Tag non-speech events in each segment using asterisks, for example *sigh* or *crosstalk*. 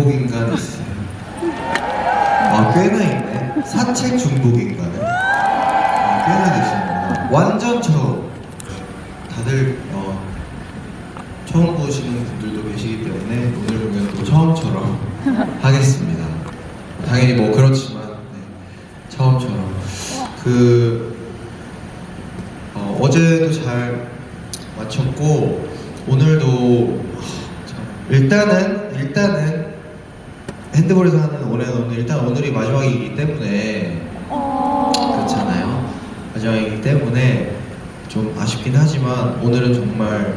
중복 인간 있어요. 아 꽤나 있네. 사책 중복 인간은 아, 꽤나 계시는구나. 완전 처음. 다들 어, 처음 보시는 분들도 계시기 때문에 오늘 공연도 처음처럼 하겠습니다. 당연히 뭐 그렇지만 네, 처음처럼 그 어, 어제도 잘 마쳤고 오늘도 참, 일단은 일단은 핸드볼에서 하는 올해는 일단 오늘이 마지막이기 때문에 그렇잖아요. 마지막이기 때문에 좀 아쉽긴 하지만 오늘은 정말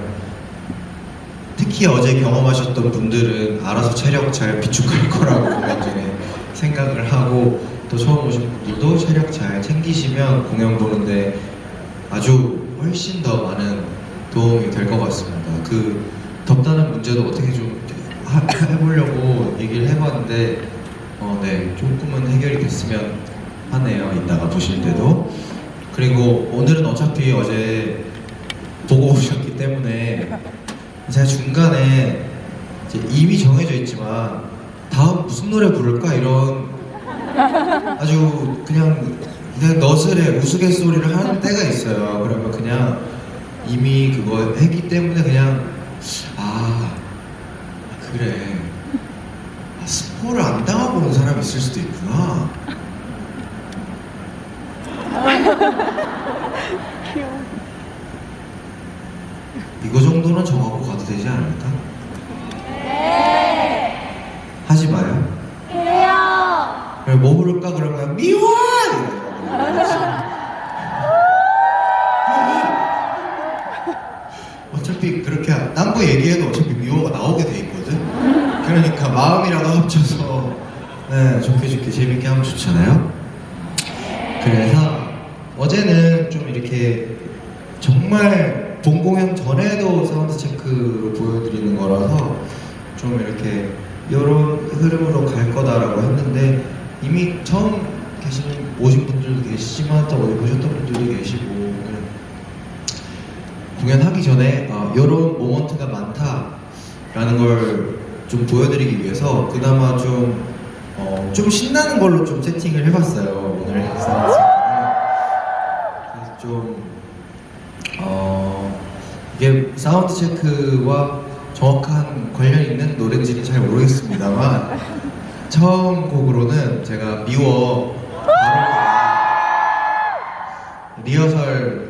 특히 어제 경험하셨던 분들은 알아서 체력 잘 비축할 거라고 *laughs* 공연 전에 생각을 하고 또 처음 오신 분들도 체력 잘 챙기시면 공연 보는데 아주 훨씬 더 많은 도움이 될 것 같습니다. 그 덥다는 문제도 어떻게 좀 하- 해보려고 얘기를 해봤는데 어, 네 조금은 해결이 됐으면 하네요. 이따가 보실 때도 그리고 오늘은 어차피 어제 보고 오셨기 때문에 제가 중간에 이제 이미 정해져 있지만 다음 무슨 노래 부를까 이런 아주 그냥 그냥 너스레 우스갯소리를 하는 때가 있어요. 그러면 그냥 이미 그거 했기 때문에 그냥 아 그래 아, 스포를 안 당하고 온 사람이 있을 수도 있구나. 이거 정도는 정하고 가도 되지 않을까? 하지 마요. 그럼 뭐 부를까 그러면 미워! 이래요. *laughs* 어차피 그렇게 딴 거 얘기해도 어차피 미워가 나오게 돼 있거든. 그러니까 마음이라도 합쳐서 네, 좋게 좋게 재밌게 하면 좋잖아요. 그래서 어제는 좀 이렇게 정말 본 공연 전에도 사운드 체크로 보여드리는 거라서 좀 이렇게 이런 흐름으로 갈 거다라고 했는데 이미 처음 계시는 오신 분들도 계시지만 또 어디 보셨던 분들도 계시고 공연하기 전에 이런 모먼트가 많다라는 걸 좀 보여드리기 위해서 그나마 좀, 어, 좀 신나는 걸로 좀 세팅을 해봤어요 오늘 체크를 그래서 좀 어, 이게 사운드 체크와 정확한 관련이 있는 노래인지는 잘 모르겠습니다만 처음 곡으로는 제가 미워 바로 리허설 네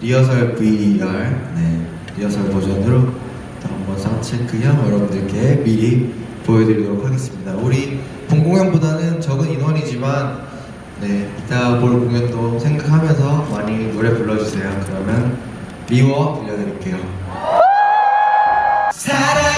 리허설 VR 네 리허설 버전으로 또 한번 사운드 체크형 여러분들께 미리 보여드리도록 하겠습니다. 우리 본 공연보다는 적은 인원이지만 네 이따 볼 공연도 생각하면서 많이 노래 불러주세요. 그러면 미워 들려드릴게요. 사랑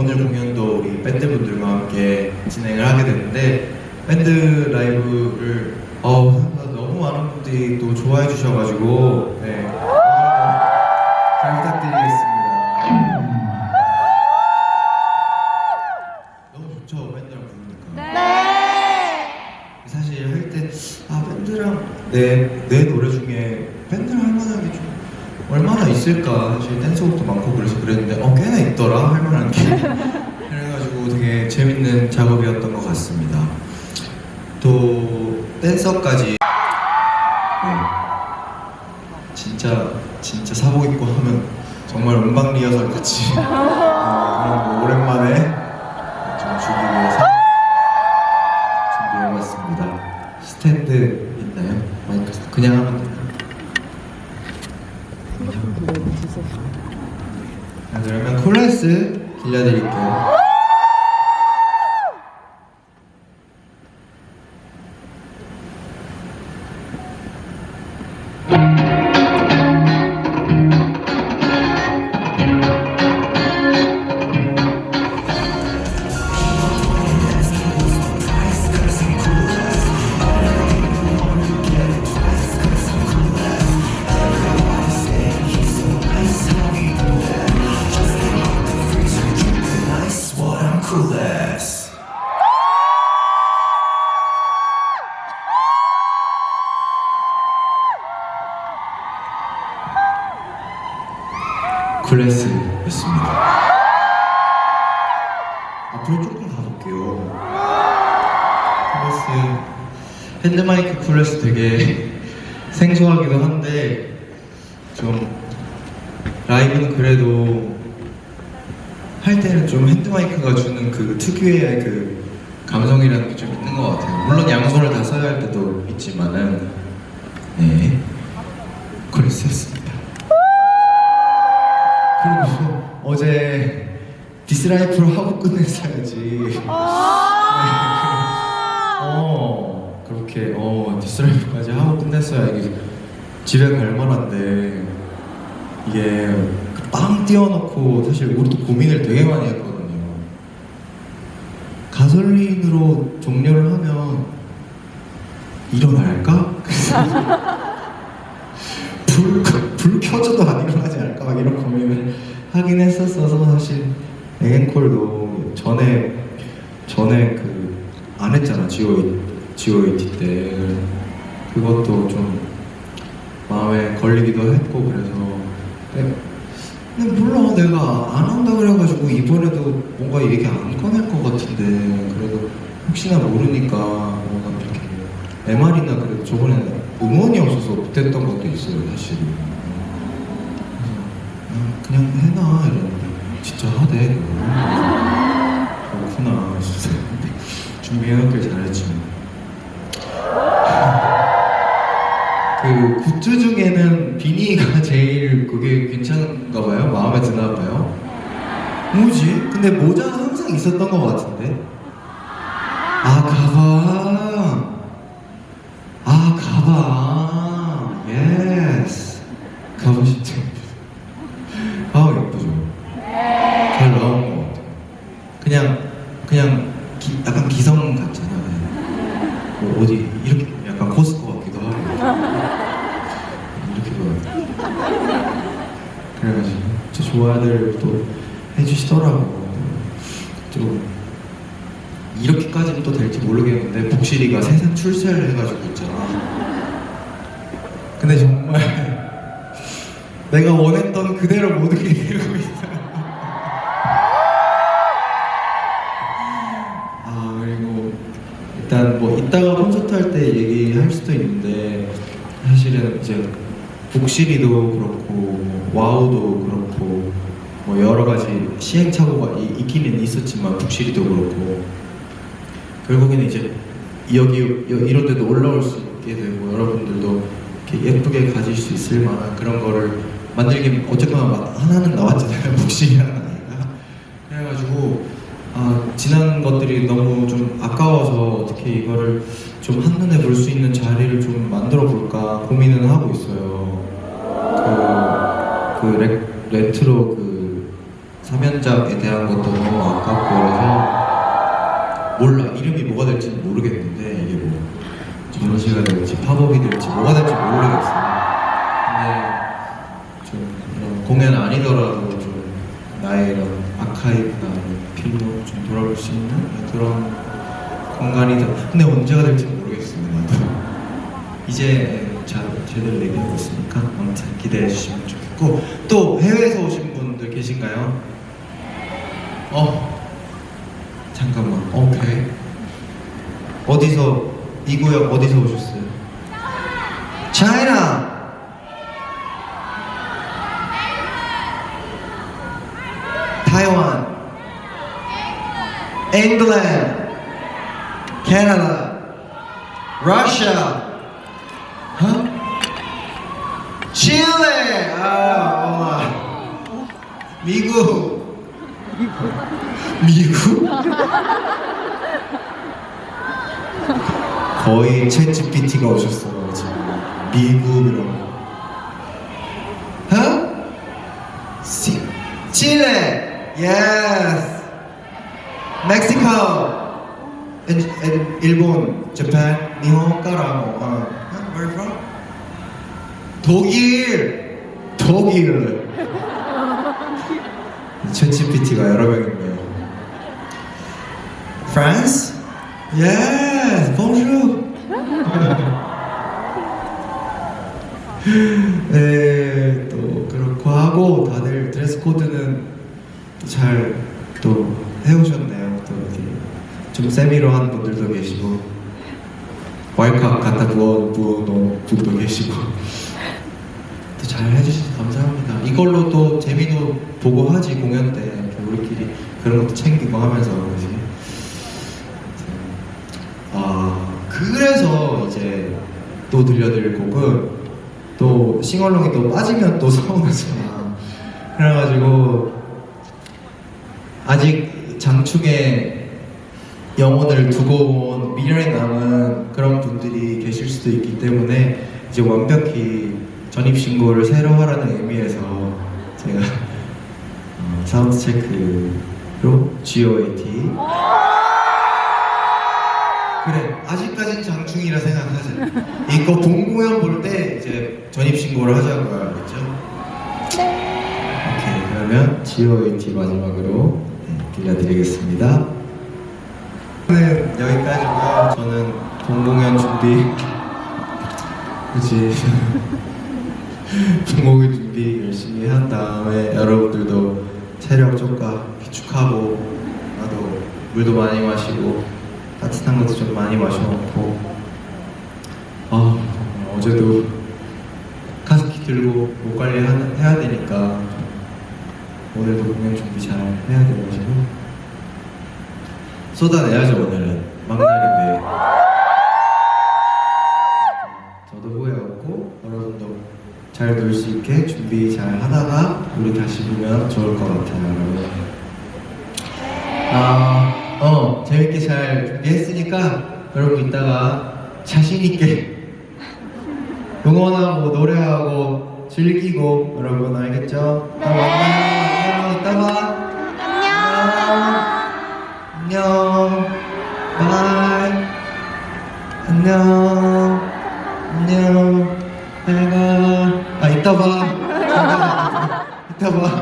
오늘 공연도 우리 밴드분들과 함께 진행을 하게 됐는데 밴드 라이브를 어, 너무 많은 분들이 또 좋아해 주셔가지고 네, 잘 부탁드리겠습니다. 너무 좋죠 밴드랑 부르니까. 사실 할 때 아 밴드랑 내, 내 노래 중에 밴드랑 할 만한 게 좀 얼마나 있을까 사실 댄스곡도 많고 그래서 그랬는데 어 꽤나 있더라 할 만한 게 *laughs* 그래가지고 되게 재밌는 작업이었던 것 같습니다 또 댄서까지 네. 진짜 진짜 사복 입고 하면 정말 음방 리허설 같이 *laughs* 어, 거 오랜만에 좀 주기 위해서 준비해봤습니다. 스탠드 있나요? 마이크. 그냥 하면 돼요. 자, 그러면 콜라스 들려드릴게요. 클래스였습니다. 앞으로 조금 가볼게요. 클래스 핸드마이크 클래스 되게 *laughs* 생소하기도 한데 좀 라이브는 그래도 할 때는 좀 핸드마이크가 주는 그 특유의 그 감성이라는 게 좀 있는 것 같아요. 물론 양손을 다 써야 할 때도 있지만은 네 그랬었습니 디스라이프로 하고 끝냈어야지. *laughs* 어 그렇게 어 디스라이프까지 하고 끝냈어야 이게 집에 갈 만한데 이게 그빵 띄워놓고 사실 우리도 고민을 되게 많이 했거든요. 가솔린으로 종료를 하면 일어날까? *laughs* 불, 불 켜져도 안 일어나지 않을까 막 이런 고민을 하긴 했었어서 사실 앵콜도 전에 전에 그 안 했잖아 GOE, GOET 때. 그것도 좀 마음에 걸리기도 했고 그래서. 근데, 근데 몰라 내가 안 한다 그래가지고 이번에도 뭔가 얘기 안 꺼낼 것 같은데. 그래도 혹시나 모르니까 뭔가 이렇게 MR이나 그래도 저번에 음원이 없어서 못했던 것도 있어요 사실은 그래서 그냥 해놔 이랬는데 진짜 하대 그렇구나 준비해놓길 잘했지 *laughs* 그 굿즈 중에는 비니가 *laughs* 제일 그게 괜찮은가 봐요? 마음에 드나 봐요? 뭐지? 근데 모자는 항상 있었던 것 같은데? 아 가방 아 가방 예스 가방 진짜 예쁘죠 가방 예쁘죠? 잘 나온 것 같아요 그냥 그냥 기- 약간 기성 같잖아요 뭐 어디 이렇게 약간 코스코 같기도 하고 이렇게 보여 그래가지고 저 좋아들 또 해주 시더라고 좀 이렇게까지는 또 될지 모르겠는데 복실이가 세상 출세를 해가지고 있잖아. 근데 정말 *laughs* 내가 원했던 그대로 모든 게 되고 있어요 아 그리고 일단 뭐 이따가 콘서트 할 때 얘기할 수도 있는데 사실은 이제 북시리도 그렇고 뭐 와우도 여러 가지 시행착오가 이- 있기는 있었지만 북시리도 그렇고 결국에는 이제 여기 여- 이런 데도 올라올 수 있게 되고 여러분들도 예쁘게 가질 수 있을 만한 그런 거를 만들기 어쨌거나 막 하나는 나왔잖아요 북시리라는 아이가 그래가지고 아, 지난 것들이 너무 좀 아까워서 어떻게 이거를 좀 한눈에 볼 수 있는 자리를 좀 만들어 볼까 고민은 하고 있어요. 그, 그 레, 레트로 그 사면작에 대한 것도 너무 아깝고 그래서 몰라 이름이 뭐가 될지 모르겠는데 이게 뭐 전시가 될지 팝업이 될지 뭐가 될지 모르겠어요. 근데 좀 공연 아니더라도 좀 나의 이런 아카이브나 필로 좀 돌아볼 수 있는 그런 공간이다. 근데 언제가 될지 모르겠습니다. *laughs* 이제 잘 제대로 얘기하고 있으니까 아무튼 기대해 주시면 좋겠고 또 해외에서 오신 분들 계신가요? 어. 잠깐만. 오케이. 어디서 이 구역 어디서 오셨어요? 차이나! 타이완. 잉글랜드. 캐나다. 러시아? 칠레! 아, 어. 미국 미국 거의 챗 GPT가 오셨어요 지금 미국이라고 huh? 시, 칠레 yes 멕시코 일본, 재팬, 일본, 까라모. 어. Where from? 독일, 독일. 챗GPT가 여러 명이네요. France? Yes, bonjour. *laughs* 네, 또 그렇고 하고 다들 드레스 코드는 잘 또 해오셨네요. 또 이렇게 좀 세미로 하는 분들도 계시고 와이카 갖다 부어 부어놓은 분도 계시고 *laughs* 또 잘 해주셔서 감사합니다. 이걸로 또 재미도 보고 하지 공연 때 우리끼리 그런 것도 챙기고 하면서 그지. 아 그래서 이제 또 들려드릴 곡은 또 싱얼롱이 또 빠지면 또 서운하잖아. 그래가지고 아직 장충의 영혼을 두고 온 미련에 남은 그런 분들이 계실 수도 있기 때문에 이제 완벽히 전입 신고를 새로 하라는 의미에서 제가 어, 사운드 체크로 G.O.A.T 그래 아직까진 장충이라 생각하자 이거 본 공연 볼 때 이제 전입 신고를 하자고 알겠죠? 오케이 그러면 G.O.A.T 마지막으로 네, 들려드리겠습니다. 오늘 여기까지고요. 저는 본 공연 준비. 그치? *laughs* 본 공연 준비 열심히 한 다음에 여러분들도 체력 좀가 비축하고 나도 물도 많이 마시고 따뜻한 것도 좀 많이 마셔놓고 아 어제도 카스키 들고 목 관리 하- 해야 되니까 오늘도 공연 준비 잘 해야 돼가지고 쏟아내야죠 오늘은. 막날인데 잘 놀 수 있게 준비 잘 하다가 우리 다시 보면 좋을 것 같아요 여러분 아, 어, 재밌게 잘 준비했으니까 여러분 이따가 자신있게 응원하고 노래하고 즐기고 여러분 알겠죠? 이따 만나요. 안녕. 이따 봐. 안녕. 안녕. 바이. 안녕. 안녕. 이따 봐. 이따 봐.